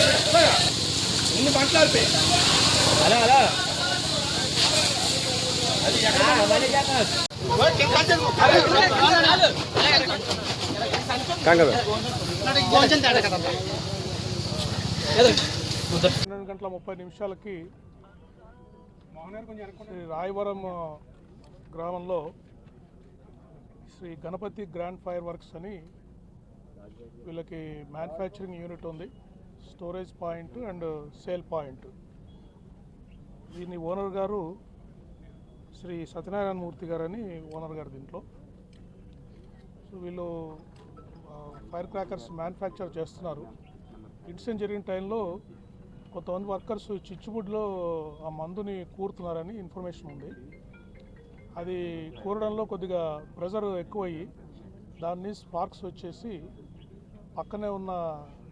MRP అలా hello పన్నెండు గంటల ముప్పై నిమిషాలకి శ్రీ రాయవరం గ్రామంలో Shri Ganapati grand fireworks అని వీళ్ళకి మ్యానుఫ్యాక్చరింగ్ యూనిట్ ఉంది. Storage point and sale point. దీని ఓనర్ గారు శ్రీ సత్యనారాయణ మూర్తి గారని ఓనర్ గారు దీంట్లో. సో వీళ్ళు ఫైర్ క్రాకర్స్ మ్యానుఫ్యాక్చర్ చేస్తున్నారు. ఇన్సిడెంట్ జరిగిన టైంలో కొంతమంది వర్కర్స్ చిచ్చుబుడ్లో ఆ మందుని కూరుతున్నారని ఇన్ఫర్మేషన్ ఉంది. అది కూరడంలో కొద్దిగా ప్రెజర్ ఎక్కువయ్యి దాన్ని స్పార్క్స్ వచ్చేసి పక్కనే ఉన్న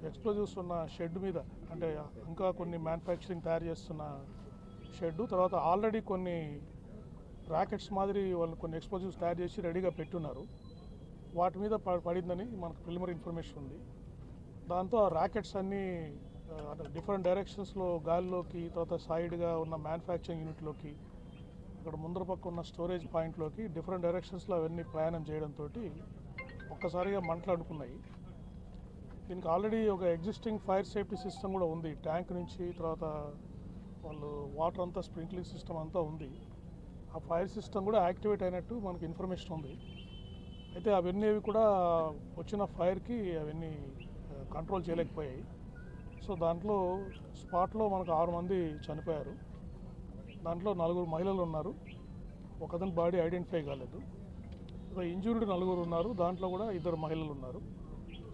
ఎక్స్ప్లోజివ్స్ ఉన్న షెడ్ మీద అంటే ఇంకా కొన్ని మ్యానుఫ్యాక్చరింగ్ తయారు చేస్తున్న షెడ్ తర్వాత ఆల్రెడీ కొన్ని ర్యాకెట్స్ మాదిరి వాళ్ళు కొన్ని ఎక్స్ప్లోజివ్స్ తయారు చేసి రెడీగా పెట్టున్నారు. వాటి మీద ప- పడిందని మనకు ప్రిలిమరీ ఇన్ఫర్మేషన్ ఉంది. దాంతో ఆ ర్యాకెట్స్ అన్నీ డిఫరెంట్ డైరెక్షన్స్లో గాలిలోకి తర్వాత సైడ్గా ఉన్న మ్యానుఫ్యాక్చరింగ్ యూనిట్లోకి అక్కడ ముందర పక్క ఉన్న స్టోరేజ్ పాయింట్లోకి డిఫరెంట్ డైరెక్షన్స్లో అవన్నీ ప్రయాణం చేయడంతో ఒక్కసారిగా మంటలు అనుకున్నాయి దీనికి ఆల్రెడీ ఒక ఎగ్జిస్టింగ్ ఫైర్ సేఫ్టీ సిస్టమ్ కూడా ఉంది. ట్యాంక్ నుంచి తర్వాత వాళ్ళు వాటర్ అంతా స్ప్రింక్లింగ్ సిస్టమ్ అంతా ఉంది. ఆ ఫైర్ సిస్టమ్ కూడా యాక్టివేట్ అయినట్టు మనకు ఇన్ఫర్మేషన్ ఉంది. అయితే అవన్నీ కూడా వచ్చిన ఫైర్కి అవన్నీ కంట్రోల్ చేయలేకపోయాయి. సో దాంట్లో స్పాట్లో మనకు ఆరు మంది చనిపోయారు. దాంట్లో నలుగురు మహిళలు ఉన్నారు. ఒకతని బాడీ ఐడెంటిఫై కాలేదు. ఇంజూరీడ్ ఇంజూర్డ్ నలుగురు ఉన్నారు. దాంట్లో కూడా ఇద్దరు మహిళలు ఉన్నారు.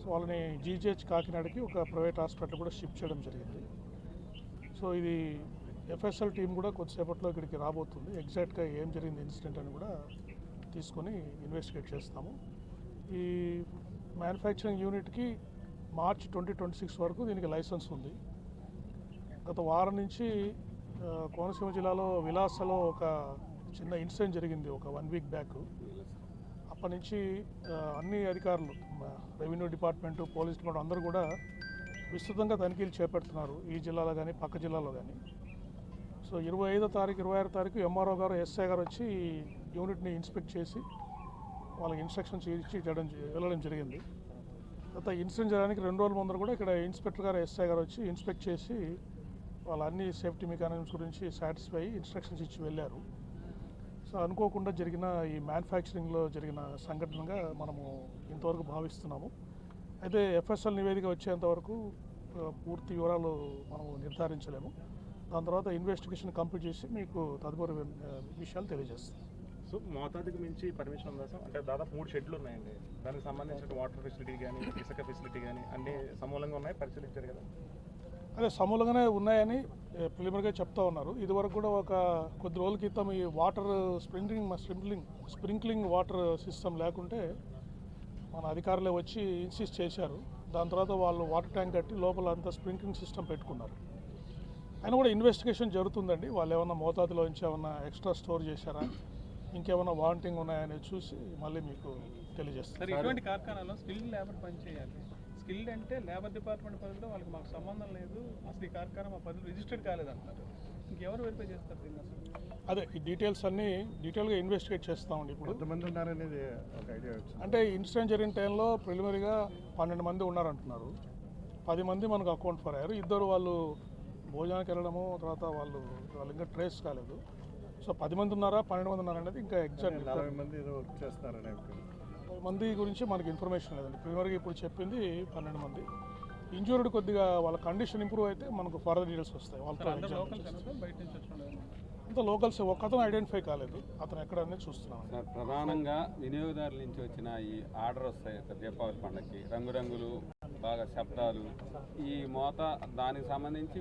సో వాళ్ళని జీజీహెచ్ కాకినాడకి ఒక ప్రైవేట్ హాస్పిటల్ కూడా షిఫ్ట్ చేయడం జరిగింది. సో ఇది ఎఫ్ఎస్ఎల్ టీం కూడా కొద్దిసేపట్లో ఇక్కడికి రాబోతుంది. ఎగ్జాక్ట్గా ఏం జరిగింది ఇన్సిడెంట్ అని కూడా తీసుకొని ఇన్వెస్టిగేట్ చేస్తాము. ఈ మ్యానుఫ్యాక్చరింగ్ యూనిట్కి మార్చ్ ట్వంటీ ట్వంటీ సిక్స్ వరకు దీనికి లైసెన్స్ ఉంది. గత వారం నుంచి కోనసీమ జిల్లాలో విలాసలో ఒక చిన్న ఇన్సిడెంట్ జరిగింది ఒక వన్ వీక్ బ్యాక్. అప్పటి నుంచి అన్ని అధికారులు రెవెన్యూ డిపార్ట్మెంటు పోలీస్ డిపార్ట్మెంట్ అందరూ కూడా విస్తృతంగా తనిఖీలు చేపడుతున్నారు ఈ జిల్లాలో కానీ పక్క జిల్లాలో కానీ సో ఇరవై ఐదో తారీఖు ఇరవై ఆరో తారీఖు ఎంఆర్ఓ గారు ఎస్ఐ గారు వచ్చి యూనిట్ని ఇన్స్పెక్ట్ చేసి వాళ్ళకి ఇన్స్ట్రక్షన్స్ ఇచ్చి చేయడం వెళ్ళడం జరిగింది. తర్వాత ఇన్సిడెంట్ జరగడానికి రెండు రోజుల ముందర కూడా ఇక్కడ ఇన్స్పెక్టర్ గారు ఎస్ఐ గారు వచ్చి ఇన్స్పెక్ట్ చేసి వాళ్ళ అన్ని సేఫ్టీ మెకానిజమ్స్ గురించి సాటిస్ఫై ఇన్స్ట్రక్షన్స్ ఇచ్చి వెళ్ళారు. సో అనుకోకుండా జరిగిన ఈ మ్యానుఫ్యాక్చరింగ్లో జరిగిన సంఘటనగా మనము ఇంతవరకు భావిస్తున్నాము. అయితే ఎఫ్ఎస్ఎల్ నివేదిక వచ్చేంత వరకు పూర్తి వివరాలు మనము నిర్ధారించలేము. దాని తర్వాత ఇన్వెస్టిగేషన్ కంప్లీట్ చేసి మీకు తదుపరి విషయాలు తెలియజేస్తాం సో మోతాదుకి మించి పర్మిషన్ ఉందా సార్? అంటే దాదాపు మూడు షెడ్లు ఉన్నాయండి. దానికి సంబంధించిన వాటర్ ఫెసిలిటీ కానీ ఇసుక ఫెసిలిటీ కానీ అన్ని సమూలంగా ఉన్నాయి పరిశీలించారు కదా? అదే సమూలంగానే ఉన్నాయని ప్రిలిమినరీగా చెప్తా ఉన్నారు. ఇదివరకు కూడా ఒక కొద్ది రోజుల క్రితం ఈ water sprinkling sprinkling sprinkling water system లేకుంటే మన అధికారులే వచ్చి ఇన్సిస్ట్ చేశారు. దాని తర్వాత వాళ్ళు వాటర్ ట్యాంక్ కట్టి లోపల అంతా స్ప్రింక్లింగ్ సిస్టమ్ పెట్టుకున్నారు. అయినా కూడా ఇన్వెస్టిగేషన్ జరుగుతుందండి. వాళ్ళు ఏమన్నా మోతాదులో నుంచి ఏమన్నా ఎక్స్ట్రా స్టోర్ చేశారా? ఇంకేమైనా వాంటింగ్ ఉన్నాయని చూసి మళ్ళీ మీకు తెలియజేస్తారు ఇటువంటి కార్ఖానాలో లేబర్ పనిచేయాలి. స్కిల్డ్ అంటే లేబర్ డిపార్ట్మెంట్ పరిధిలో వాళ్ళకి మాకు సంబంధం లేదు. అసలు ఈ కార్ఖానా మా పరిధిలో రిజిస్టర్డ్ కాలేదంటారు. ఇంకెవరు వెరిఫై చేస్తారు దీన్ని అసలు? అదే ఈ డీటెయిల్స్ అన్నీ డీటెయిల్గా ఇన్వెస్టిగేట్ చేస్తామండి ఇప్పుడు. ఎంతమంది ఉన్నారనేది ఒక ఐడియా వచ్చింది. అంటే ఇన్సిడెంట్ జరిగిన టైంలో ప్రిలిమినరీగా పన్నెండు మంది ఉన్నారంటున్నారు. పది మంది మనకు అకౌంట్ ఫర్ అయ్యారు ఇద్దరు వాళ్ళు భోజనానికి వెళ్ళడము తర్వాత వాళ్ళు వాళ్ళు ఇంకా ట్రేస్ కాలేదు. సో పది మంది ఉన్నారా పన్నెండు మంది ఉన్నారా అనేది ఇంకా ఎగ్జాక్ట్ మంది ఏదో వర్క్ చేస్తున్నారనే మంది గురించి మనకి ఇన్ఫర్మేషన్ లేదండి. ప్రిలిమినరీగా ఇప్పుడు చెప్పింది పన్నెండు మంది. ఇంజూర్డ్ కొద్దిగా వాళ్ళ కండిషన్ ఇంప్రూవ్ అయితే మనకు ఫర్దర్ డీటెయిల్స్ వస్తాయి. వాళ్ళతో examine లోకల్స్ ఒకతను ఐడెంటిఫై కాలేదు. అతను ఎక్కడ అనేది చూస్తున్నాం సార్ ప్రధానంగా వినియోగదారుల నుంచి వచ్చిన ఈ ఆర్డర్ వస్తాయి సార్ దీపావళి పండగకి రంగురంగులు బాగా శబ్దాలు. ఈ మోత దానికి సంబంధించి